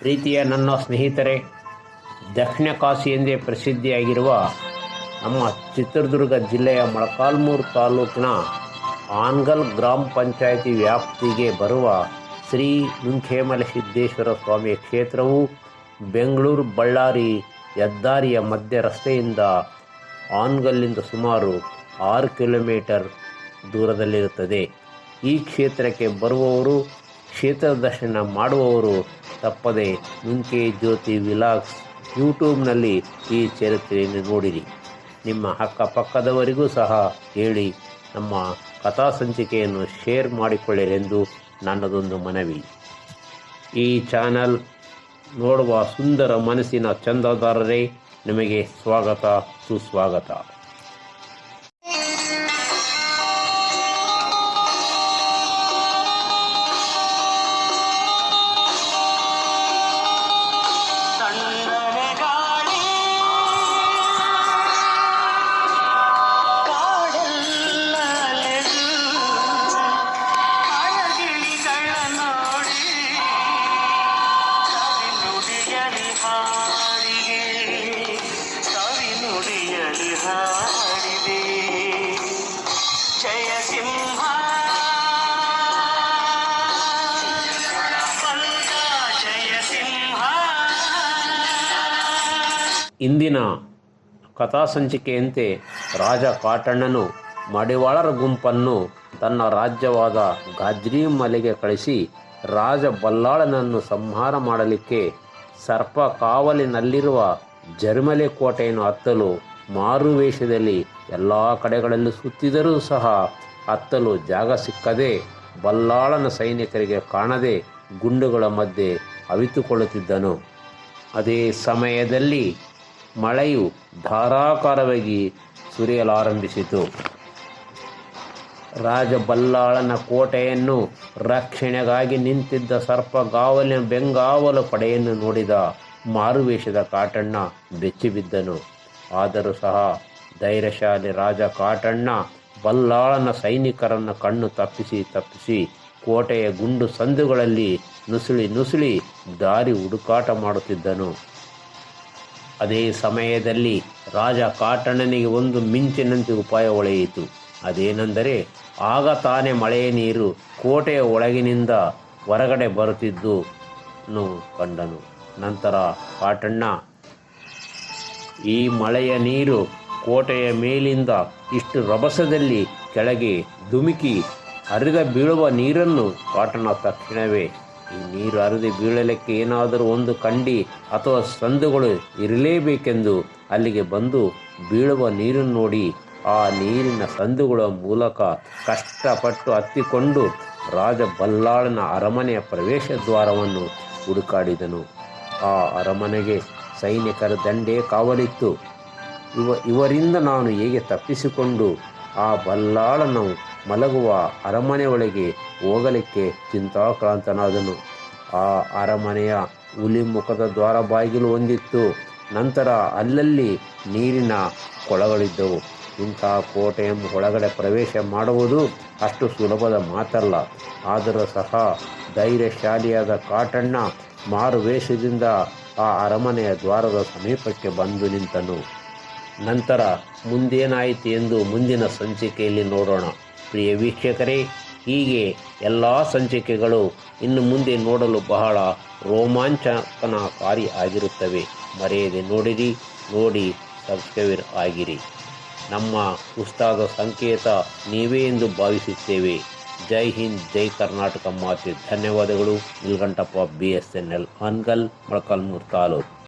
ಪ್ರೀತಿಯ ನನ್ನ ಸ್ನೇಹಿತರೆ, ದಕ್ಷಿಣ ಕಾಶಿ ಎಂದೇ ಪ್ರಸಿದ್ಧಿಯಾಗಿರುವ ನಮ್ಮ ಚಿತ್ರದುರ್ಗ ಜಿಲ್ಲೆಯ ಮೊಳಕಾಲ್ಮೂರು ತಾಲೂಕಿನ ಆನ್ಗಲ್ ಗ್ರಾಮ ಪಂಚಾಯಿತಿ ವ್ಯಾಪ್ತಿಗೆ ಬರುವ ಶ್ರೀ ನುಂಖೇಮಲ ಸಿದ್ದೇಶ್ವರ ಸ್ವಾಮಿಯ ಕ್ಷೇತ್ರವು ಬೆಂಗಳೂರು ಬಳ್ಳಾರಿ ಹೆದ್ದಾರಿಯ ಮಧ್ಯ ರಸ್ತೆಯಿಂದ ಆನ್ಗಲ್ಲಿಂದ ಸುಮಾರು ಆರು ಕಿಲೋಮೀಟರ್ ದೂರದಲ್ಲಿರುತ್ತದೆ. ಈ ಕ್ಷೇತ್ರಕ್ಕೆ ಬರುವವರು, ಕ್ಷೇತ್ರ ದರ್ಶನ ಮಾಡುವವರು ತಪ್ಪದೆ ಮುಂಚೆ ಜ್ಯೋತಿ ವಿಲಾಕ್ಸ್ ಯೂಟ್ಯೂಬ್ನಲ್ಲಿ ಈ ಚರಿತ್ರೆಯನ್ನು ನೋಡಿರಿ. ನಿಮ್ಮ ಅಕ್ಕಪಕ್ಕದವರಿಗೂ ಸಹ ಹೇಳಿ ನಮ್ಮ ಕಥಾ ಸಂಚಿಕೆಯನ್ನು ಶೇರ್ ಮಾಡಿಕೊಳ್ಳಿರೆಂದು ನನ್ನದೊಂದು ಮನವಿ. ಈ ಚಾನಲ್ ನೋಡುವ ಸುಂದರ ಮನಸ್ಸಿನ ಚಂದದಾರರೇ, ನಿಮಗೆ ಸ್ವಾಗತ, ಸುಸ್ವಾಗತ. ಇಂದಿನ ಕಥಾ ಸಂಚಿಕೆಯಂತೆ ರಾಜ ಕಾಟಣ್ಣನು ಮಡಿವಾಳರ ಗುಂಪನ್ನು ತನ್ನ ರಾಜ್ಯವಾದ ಗಾಜ್ರಿ ಮಲೆಗೆ ಕಳಿಸಿ ರಾಜ ಬಲ್ಲಾಳನನ್ನು ಸಂಹಾರ ಮಾಡಲಿಕ್ಕೆ ಸರ್ಪ ಕಾವಲಿನಲ್ಲಿರುವ ಜರ್ಮಲೆ ಕೋಟೆಯನ್ನು ಹತ್ತಲು ಮಾರುವೇಷದಲ್ಲಿ ಎಲ್ಲ ಕಡೆಗಳಲ್ಲೂ ಸುತ್ತಿದರೂ ಸಹ ಹತ್ತಲು ಜಾಗ ಸಿಕ್ಕದೆ ಬಲ್ಲಾಳನ ಸೈನಿಕರಿಗೆ ಕಾಣದೆ ಗುಂಡುಗಳ ಮಧ್ಯೆ ಅವಿತುಕೊಳ್ಳುತ್ತಿದ್ದನು. ಅದೇ ಸಮಯದಲ್ಲಿ ಮಳೆಯು ಧಾರಾಕಾರವಾಗಿ ಸುರಿಯಲಾರಂಭಿಸಿತು. ರಾಜ ಬಲ್ಲಾಳನ ಕೋಟೆಯನ್ನು ರಕ್ಷಣೆಗಾಗಿ ನಿಂತಿದ್ದ ಸರ್ಪಗಾವಲಿನ ಬೆಂಗಾವಲು ಪಡೆಯನ್ನು ನೋಡಿದ ಮಾರುವೇಷದ ಕಾಟಣ್ಣ ಬೆಚ್ಚಿಬಿದ್ದನು. ಆದರೂ ಸಹ ಧೈರ್ಯಶಾಲಿ ರಾಜ ಕಾಟಣ್ಣ ಬಲ್ಲಾಳನ ಸೈನಿಕರನ್ನು ಕಣ್ಣು ತಪ್ಪಿಸಿ ತಪ್ಪಿಸಿ ಕೋಟೆಯ ಗುಂಡು ಸಂದುಗಳಲ್ಲಿ ನುಸುಳಿ ನುಸುಳಿ ದಾರಿ ಹುಡುಕಾಟ ಮಾಡುತ್ತಿದ್ದನು. ಅದೇ ಸಮಯದಲ್ಲಿ ರಾಜ ಕಾಟಣ್ಣನಿಗೆ ಒಂದು ಮಿಂಚಿನಂತೆ ಉಪಾಯ ಹೊಳೆಯಿತು ಅದೇನೆಂದರೆ, ಆಗ ತಾನೇ ಮಳೆಯ ನೀರು ಕೋಟೆಯ ಒಳಗಿನಿಂದ ಹೊರಗಡೆ ಬರುತ್ತಿದ್ದು ಕಂಡನು. ನಂತರ ಪಾಟಣ್ಣ, ಈ ಮಳೆಯ ನೀರು ಕೋಟೆಯ ಮೇಲಿಂದ ಇಷ್ಟು ರಭಸದಲ್ಲಿ ಕೆಳಗೆ ಧುಮುಕಿ ಹರಿದ ಬೀಳುವ ನೀರನ್ನು ಕಾಟಣ್ಣ ತಕ್ಷಣವೇ ಈ ನೀರು ಹರಿದು ಬೀಳಲಿಕ್ಕೆ ಏನಾದರೂ ಒಂದು ಕಂಡಿ ಅಥವಾ ಸಂದುಗಳು ಇರಲೇಬೇಕೆಂದು ಅಲ್ಲಿಗೆ ಬಂದು ಬೀಳುವ ನೀರನ್ನು ನೋಡಿ ಆ ನೀರಿನ ಸಂದುಗಳ ಮೂಲಕ ಕಷ್ಟಪಟ್ಟು ಹತ್ತಿಕೊಂಡು ರಾಜ ಬಲ್ಲಾಳನ ಅರಮನೆಯ ಪ್ರವೇಶ ದ್ವಾರವನ್ನು ಹುಡುಕಾಡಿದನು. ಆ ಅರಮನೆಗೆ ಸೈನಿಕರ ದಂಡೇ ಕಾವಲಿತ್ತು. ಇವ, ಇವರಿಂದ ನಾನು ಹೇಗೆ ತಪ್ಪಿಸಿಕೊಂಡು ಆ ಬಲ್ಲಾಳನು ಮಲಗುವ ಅರಮನೆ ಒಳಗೆ ಹೋಗಲಿಕ್ಕೆ ಚಿಂತಾಕ್ರಾಂತನಾದನು. ಆ ಅರಮನೆಯ ಹುಲಿ ಮುಖದ ದ್ವಾರ ಬಾಗಿಲು ಹೊಂದಿತ್ತು. ನಂತರ ಅಲ್ಲಲ್ಲಿ ನೀರಿನ ಕೊಳಗಳಿದ್ದವು. ಇಂತಹ ಕೋಟೆಯ ಒಳಗಡೆ ಪ್ರವೇಶ ಮಾಡುವುದು ಅಷ್ಟು ಸುಲಭದ ಮಾತಲ್ಲ. ಆದರೂ ಸಹ ಧೈರ್ಯಶಾಲಿಯಾದ ಕಾಟಣ್ಣ ಮಾರುವೇಷದಿಂದ ಆ ಅರಮನೆಯ ದ್ವಾರದ ಸಮೀಪಕ್ಕೆ ಬಂದು ನಿಂತನು. ನಂತರ ಮುಂದೇನಾಯಿತು ಎಂದು ಮುಂದಿನ ಸಂಚಿಕೆಯಲ್ಲಿ ನೋಡೋಣ. ಪ್ರಿಯ ವೀಕ್ಷಕರೇ, ಹೀಗೆ ಎಲ್ಲ ಸಂಚಿಕೆಗಳು ಇನ್ನು ಮುಂದೆ ನೋಡಲು ಬಹಳ ರೋಮಾಂಚಕನಕಾರಿ ಆಗಿರುತ್ತವೆ. ಮರೆಯದೆ ನೋಡಿರಿ, ನೋಡಿ ಸಬ್ಸ್ಕ್ರೈಬರ್ ಆಗಿರಿ. ನಮ್ಮ ಉಸ್ತಾದ ಸಂಕೇತ ನೀವೇ ಎಂದು ಭಾವಿಸುತ್ತೇವೆ. ಜೈ ಹಿಂದ್, ಜೈ ಕರ್ನಾಟಕ ಮಾತೆ. ಧನ್ಯವಾದಗಳು. Nilgantappa B S N L ಅನ್ಗಲ್ Molakalmuru taluk.